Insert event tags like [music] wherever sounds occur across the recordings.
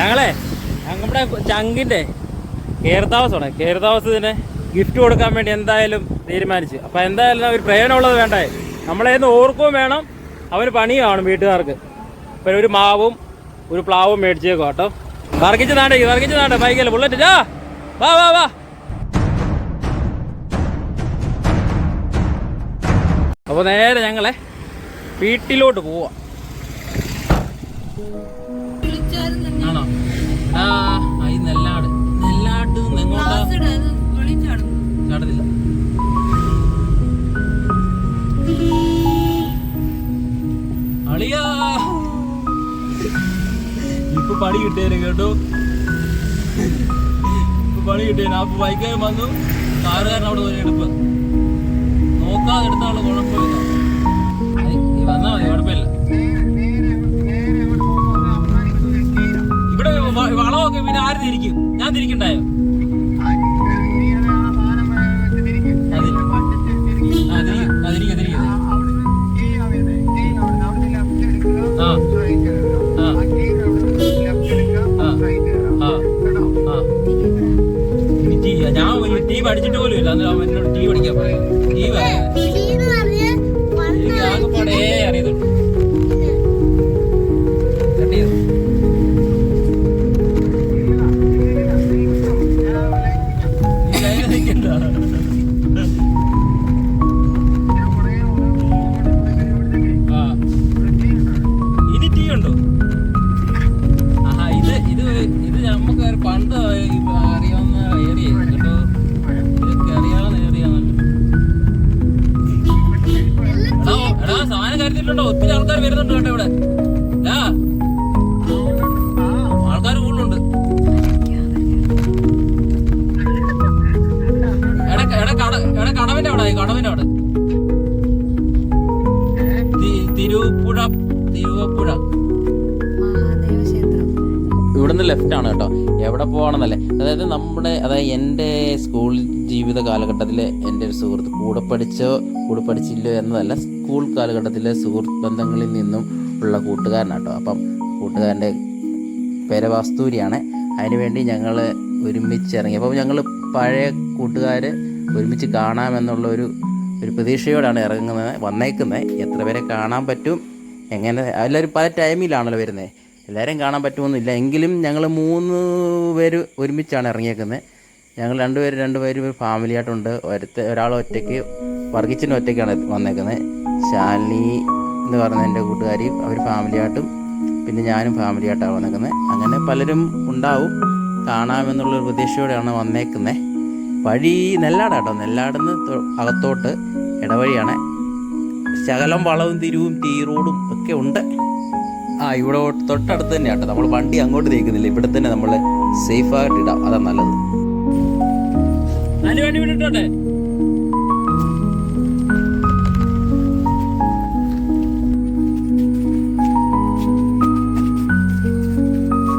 ഞങ്ങളെ ഞങ്ങളുടെ ചങ്കിന്റെ കെയർ താമസമാണ് കെയർ താമസത്തിന് ഗിഫ്റ്റ് കൊടുക്കാൻ വേണ്ടി എന്തായാലും തീരുമാനിച്ചു. അപ്പൊ എന്തായാലും ഒരു പ്രേരണമുള്ളത് വേണ്ടേ? നമ്മളേന്ന് ഓർക്കും വേണം. അവന് പണി കാണും വീട്ടുകാർക്ക്. ഇപ്പൊ ഒരു മാവും ഒരു പ്ലാവും മേടിച്ചേക്കും കേട്ടോ. വർഗിച്ച് നാണ്ടേ വർഗിച്ച് താണ്ടേ ബൈക്കല്ല ബുള്ളറ്റ് വാ വാ വാ. അപ്പോൾ നേരെ ഞങ്ങളെ വീട്ടിലോട്ട് പോവാം. ആണോ ആ ഈ നെല്ലാട്. നെല്ലാട്ട് നിന്ന് എങ്ങോട്ടാ ചാടത്തില്ല. അളിയാ. ഇപ്പൊ പണി കിട്ടിയേനെ കേട്ടോ. ഇപ്പൊ പണി കിട്ടിയേനെ. അപ്പൊ ബൈക്കാരൻ വന്നു. കാറുകാരൻ അവിടെ ഒരു എടുപ്പ്. നോക്കാതെ എടുത്താലുള്ള കുഴപ്പമില്ല. വന്നാ മതി കുഴപ്പമില്ല. വളമൊക്കെ പിന്നെ ആര് തിരിക്കും? ഞാൻ തിരിക്കണ്ടായോ? ഞാൻ ടീ പഠിച്ചിട്ട് പോലും ഇല്ല. എന്നോട് ടീ പഠിക്കാൻ പറയാം ടീ പറയാം. സാധനം കരുതിട്ടുണ്ടോ ഒത്തിരി ആൾക്കാർ വരുന്നുണ്ട് കേട്ടോ ഇവിടെ? ആൾക്കാർ കൂടുതലുണ്ട്. കടവിന്റെ അവിടെ കടവിന്റെ അവിടെ. തിരുപ്പുഴ തിരുവപ്പുഴ ഇവിടുന്ന് ലെഫ്റ്റ് ആണ് കേട്ടോ. എവിടെ പോകണമെന്നല്ലേ അതായത് നമ്മുടെ അതായത് എന്റെ സ്കൂൾ ജീവിത കാലഘട്ടത്തിലെ എന്റെ ഒരു സുഹൃത്ത് കൂടെ പഠിച്ചോ കൂടെ പഠിച്ചില്ലോ എന്നതല്ല സ്കൂൾ കാലഘട്ടത്തിലെ സുഹൃത്ത് ബന്ധങ്ങളിൽ നിന്നും ഉള്ള കൂട്ടുകാരനാട്ടോ. അപ്പം കൂട്ടുകാരന്റെ പേര് വാസ്തൂരിയാണ് അതിനുവേണ്ടി ഞങ്ങൾ ഒരുമിച്ച് ഇറങ്ങി. അപ്പോൾ ഞങ്ങൾ പഴയ കൂട്ടുകാർ ഒരുമിച്ച് കാണാമെന്നുള്ള ഒരു ഒരു പ്രതീക്ഷയോടാണ് ഇറങ്ങുന്നത് വന്നേക്കുന്നത്. എത്ര പേരെ കാണാൻ പറ്റും എങ്ങനെ എല്ലാവരും പല ടൈമിലാണല്ലോ വരുന്നത്. എല്ലാവരെയും കാണാൻ പറ്റുമെന്നില്ല എങ്കിലും ഞങ്ങൾ മൂന്ന് പേര് ഒരുമിച്ചാണ് ഇറങ്ങിയേക്കുന്നത് ഞങ്ങൾ രണ്ടുപേര് രണ്ടുപേരും ഒരു ഫാമിലി ആയിട്ടുണ്ട്. ഒരുത്ത ഒരാൾ ഒറ്റയ്ക്ക് വർഗീച്ചിന്റെ ഒറ്റയ്ക്കാണ് വന്നേക്കുന്നത് ശാലിനി എന്ന് പറയുന്ന എന്റെ കൂട്ടുകാരി അവർ ഫാമിലിയായിട്ടും പിന്നെ ഞാനും ഫാമിലി ആയിട്ടാണ് വന്നേക്കുന്നത് അങ്ങനെ പലരും ഉണ്ടാവും. കാണാമെന്നുള്ളൊരു പ്രതീക്ഷയോടെയാണ് വന്നേക്കുന്നത് വഴി നെല്ലാടാട്ടോ. നെല്ലാടുന്ന് അകത്തോട്ട് ഇടവഴിയാണ്. ശകലം വളവും തിരിവും തീ റോഡും ഒക്കെ ഉണ്ട്. ആ ഇവിടെ തൊട്ടടുത്ത് തന്നെ ആട്ടോ നമ്മൾ വണ്ടി അങ്ങോട്ട് തേക്കുന്നില്ല ഇവിടെ തന്നെ നമ്മൾ സേഫായിട്ട് ഇടാം. അതാ നല്ലത്.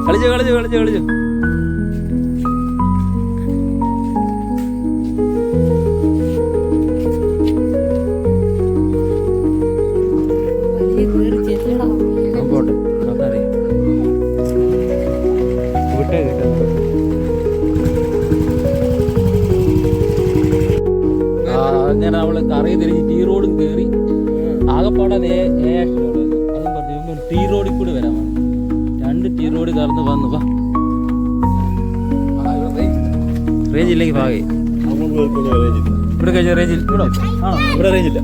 കളിച്ചു കളിച്ചു കളിച്ചു കളിച്ചു. അങ്ങനെ അവൾ കറങ്ങി തിരിഞ്ഞ് ടീ റോഡും കയറി ആകെപ്പാടെ ടീ റോഡിൽ കൂടി വരാൻ രണ്ട് ടീ റോഡ് കറന്ന് വന്നു വാ. റേഞ്ച് ഇല്ലെങ്കിൽ ഭാഗേ ഇവിടെ കഴിഞ്ഞ റേഞ്ച് ഇവിടെ ആണോ? ഇവിടെ റേഞ്ച് ഇല്ല.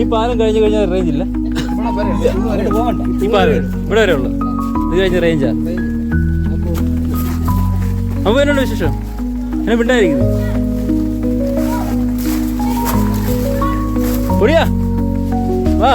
ഈ പാലം കഴിഞ്ഞ് കഴിഞ്ഞാൽ റേഞ്ച് ഇല്ല. ഈ പാലം ഇവിടെ വരെ ഉള്ളു. ഇത് കഴിഞ്ഞ റേഞ്ചാ. അപ്പൊ എന്നോട് വിശേഷം? എന്നെ പിണ്ടായിരിക്കുന്നു പൊടിയാ വാ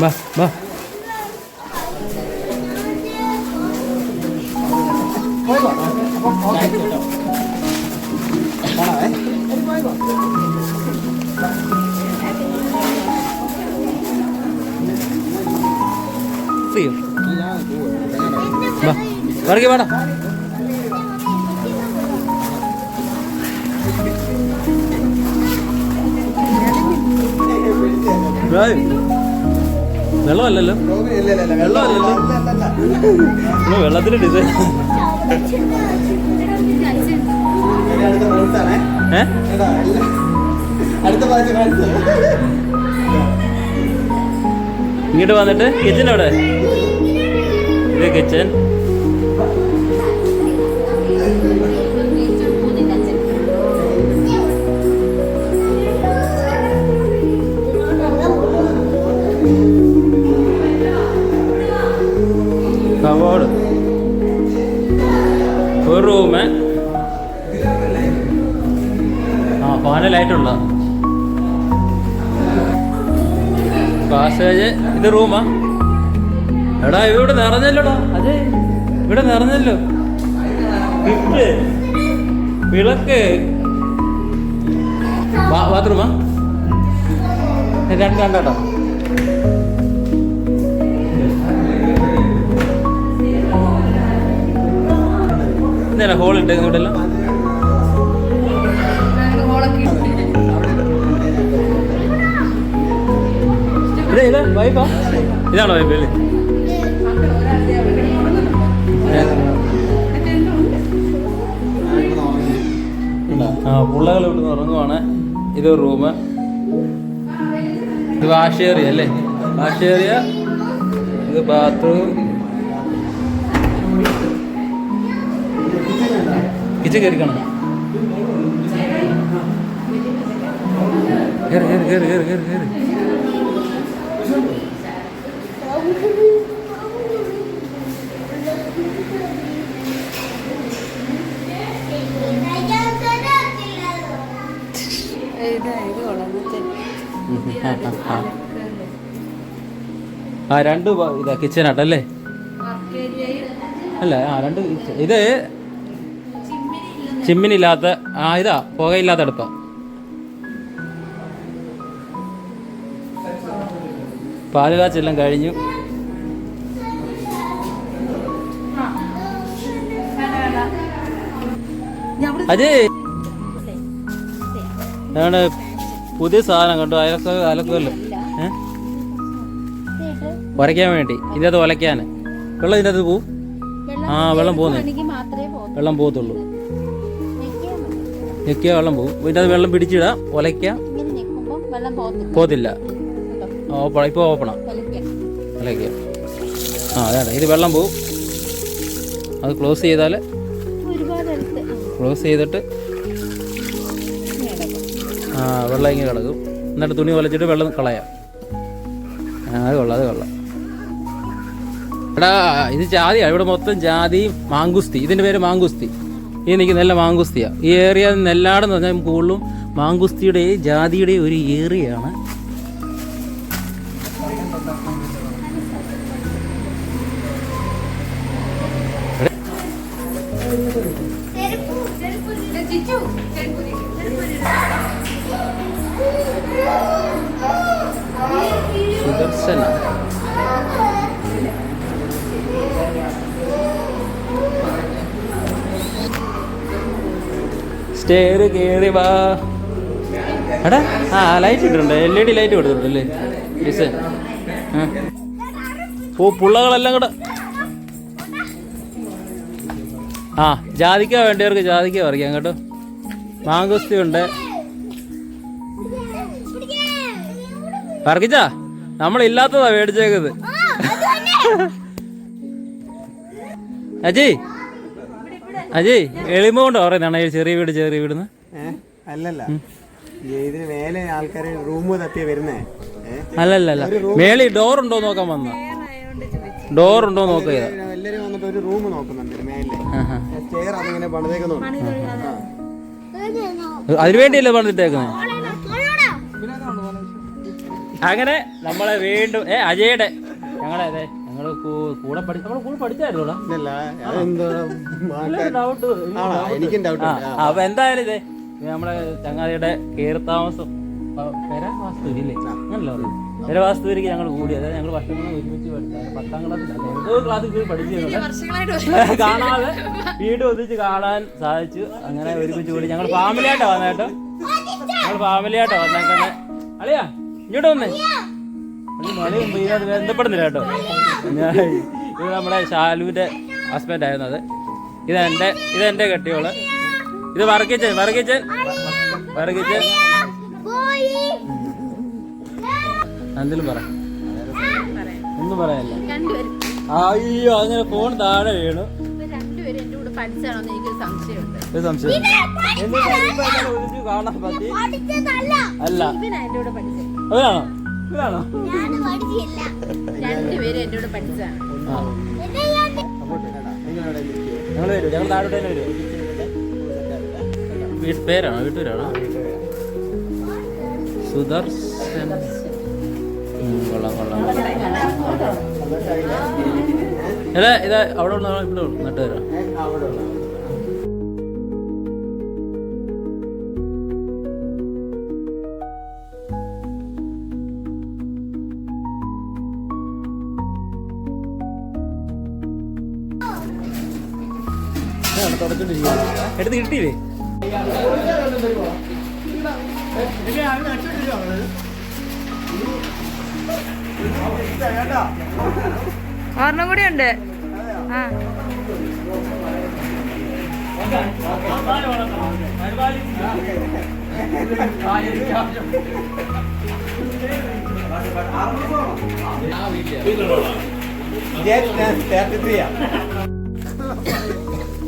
വാ വാ മിക്സ് ചെയ്യും. വർഗി വേണം വെള്ളമല്ലല്ലോ? വെള്ളമല്ലല്ലോ? വെള്ളത്തിന്റെ ഡിസൈൻ ഇങ്ങോട്ട് വന്നിട്ട് കിച്ചൺ അവിടെ ഇത് കിച്ചൺ കബോർഡ് ഒരു റൂമ് ആ ഫാനലായിട്ടുള്ള പാസേജ് ഇത് റൂമാ എടാ ഇവിടെ നിറഞ്ഞല്ലോടാ അതെ. ഇവിടെ നിറഞ്ഞല്ലോ. ഗിഫ്റ്റ് വിളക്ക്. ബാത്റൂമാ? രണ്ട് രണ്ടാ ഇന്നലെ ഹോൾ ഉണ്ട് ഇവിടെ എല്ലാം ഇത് ഇത് വൈഫാ ഇതാണോ വൈബ് അല്ലേ ആ ഇവിടെ നിന്ന് ഉറങ്ങുവാണ്. ഇത് റൂം ഇത് വാഷ് ഏരിയ അല്ലേ? വാഷ് ഏരിയ ഇത് ബാത്റൂം. കിച്ചൺ കയറിക്കണം കയറി കയറി കയറി കയറി കയറി. ആ രണ്ട് ഇതാ ഇതാ കിച്ചനാട്ടല്ലേ അല്ല ആ രണ്ട്. ഇത് ചിമ്മിനില്ലാത്ത ആ ഇതാ പുകയില്ലാത്ത അടുപ്പ. പാൽ കാച്ചെല്ലാം കഴിഞ്ഞു. അജയ് ഞങ്ങളുടെ പുതിയ സാധനം കണ്ടു. അയലൊക്കെ അലക്കുമല്ലോ ഏ? ഉരയ്ക്കാൻ വേണ്ടി. ഇതിന്റെ അത് ഉലയ്ക്കാൻ വെള്ളം ഇതിന്റെ അത് പോവും? ആ വെള്ളം പോകുന്നേ വെള്ളം പോകത്തുള്ളൂ. ഞെക്കിയാൽ വെള്ളം പോകും ഇതിന്റെ അത് വെള്ളം പിടിച്ചിടാം ഉലയ്ക്കാം പോകത്തില്ല. ഓപ്പണ ഇപ്പോൾ ഓപ്പണാ. ഉലയ്ക്കാം ആ അതാണ്. ഇത് വെള്ളം പോവും. അത് ക്ലോസ് ചെയ്താൽ ക്ലോസ് ചെയ്തിട്ട് വെള്ളം ഇങ്ങനെ കിടക്കും. എന്നിട്ട് തുണി വലിച്ചിട്ട് വെള്ളം കളയാം. അത് കൊള്ളാം അത് കൊള്ളാം. എടാ ഇത് ജാതിയാണ് ഇവിടെ മൊത്തം ജാതി മാങ്കുസ്തി. ഇതിന്റെ പേര് മാങ്കുസ്തി. ഈ എനിക്ക് നല്ല മാങ്കുസ്തിയാണ് ഈ ഏരിയ നെല്ലാടെന്ന് പറഞ്ഞാൽ കൂടുതലും മാങ്കുസ്തിയുടെ ജാതിയുടെ ഒരു ഏരിയയാണ് സ്റ്റേറ് കയറി വാ. എടാ ആ ലൈറ്റ് ഇട്ടിട്ടുണ്ട്. എൽ ഇ ഡി ലൈറ്റ് കൊടുത്തിട്ടുണ്ടല്ലേ? ഡിസൈൻ ആ. ഓ പുള്ളകളെല്ലാം കൂടെ. ആ ജാതിക്ക വേണ്ടവർക്ക് ജാതിക്ക പറിക്കാം കേട്ടോ. മാങ്കുസ്തി ഉണ്ട്. പറക്കിച്ചാ നമ്മളില്ലാത്തതാ മേടിച്ചേക്കുന്നത്. അജയ് അജയ് എളിമ കൊണ്ട് പറയുന്നതാണ് ചെറിയ വീട് ചെറിയ വീട് അല്ലല്ല. ഇതിന് മേലെ ആൾക്കാരെ റൂം തട്ടിയ വരുന്നേ. അല്ലല്ല അല്ല മേളി ഡോർ ഉണ്ടോ നോക്കാൻ വന്ന ഡോർ ഉണ്ടോ നോക്കുക എല്ലാരും വന്നിട്ട് ഒരു റൂം നോക്കുന്നുണ്ട് മേലെ സ്റ്റെയർ അതിങ്ങനെ പണിതേക്കുന്നുണ്ട്. അതിനുവേണ്ടിയല്ലേ പണിതിട്ടേക്കുന്നത് അങ്ങനെ നമ്മളെ വീണ്ടും ഏ അജയുടെ ഞങ്ങളെ അതെ. ഞങ്ങൾ കൂടെ പഠി നമ്മളെ കൂടെ പഠിച്ചായിരുന്നോടാ. ഡൗട്ട് എനിക്കും ഡൗട്ട് അപ്പൊ എന്തായാലും ഇതേ നമ്മളെ ചങ്ങാതിയുടെ കയറി താമസം ആ, പെര വാസ്തു ഇല്ലേ അങ്ങനല്ലോ ജലവാസ്തുവിലേക്ക് ഞങ്ങൾ കൂടി അതായത് ഞങ്ങൾ വർഷങ്ങളും ഒരുമിച്ച് പഠിച്ചത് പത്താം ക്ലാസ് ഏതോ ക്ലാസ്സിൽ പോയി പഠിച്ചിരുന്നു. [laughs] കാണാതെ വീട് ഒന്നിച്ച് കാണാൻ സാധിച്ചു. അങ്ങനെ ഒരുമിച്ച് കൂടി. ഞങ്ങൾ ഫാമിലി ആയിട്ടാ വന്നേട്ടോ ഞങ്ങൾ ഫാമിലി ആയിട്ടാ വന്നേക്കുന്നത് അളിയാ ഇങ്ങോട്ട് വന്നേ. ഈ മലയും പെയ്യാതെ ബന്ധപ്പെടുന്നില്ല കേട്ടോ. ഞാൻ ഇത് നമ്മുടെ ഷാലുവിന്റെ ഹസ്ബൻഡ് ആയിരുന്നു അത്. ഇതെന്റെ ഇതെന്റെ കെട്ടിയോൾ. ഇത് വർഗിച്ച് വർഗിച്ച് വർഗിച്ച് എന്തെങ്കിലും പറ. ഒന്നും പറയല്ല. അയ്യോ അങ്ങനെ ഫോൺ താഴെ വീണു. സംശയം. കാണാൻ പറ്റി? അല്ല. രണ്ടുപേരും ഞങ്ങൾ വരും ഞങ്ങൾ താഴോട്ട് തന്നെ വരും. വീട്ട് പേരാണോ? വീട്ടുപേരാണോ സുദർശൻ. ഉം, കൊള്ളാം കൊള്ളാം. ഇതാ ഇത് അവിടെ ഉള്ള ഇവിടെ നട്ടുതരാം. ഉള്ള എടുത്ത് കിട്ടിയില്ലേ ഒരെണ്ണം കൂടി ഉണ്ട്. ആ.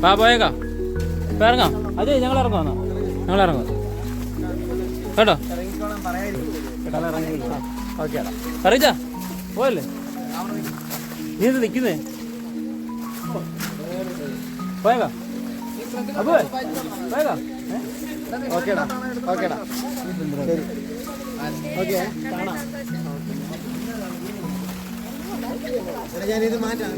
വാ പോയേക്കാം. ഇപ്പൊ ഇറങ്ങാം. അതെ ഞങ്ങൾ ഇറങ്ങുവാന്നോ ഞങ്ങൾ ഇറങ്ങും. കേട്ടോ? അറിയിച്ച പോയല്ലേ? നീ എന്ത് നിൽക്കുന്നേ പോയേക്കാ. അപ്പോ പോയേക്കാ. ഓക്കേടാ ഓക്കേടാ ശരി. ഓക്കെ. കാണാം ഞാനിത് മാറ്റാം.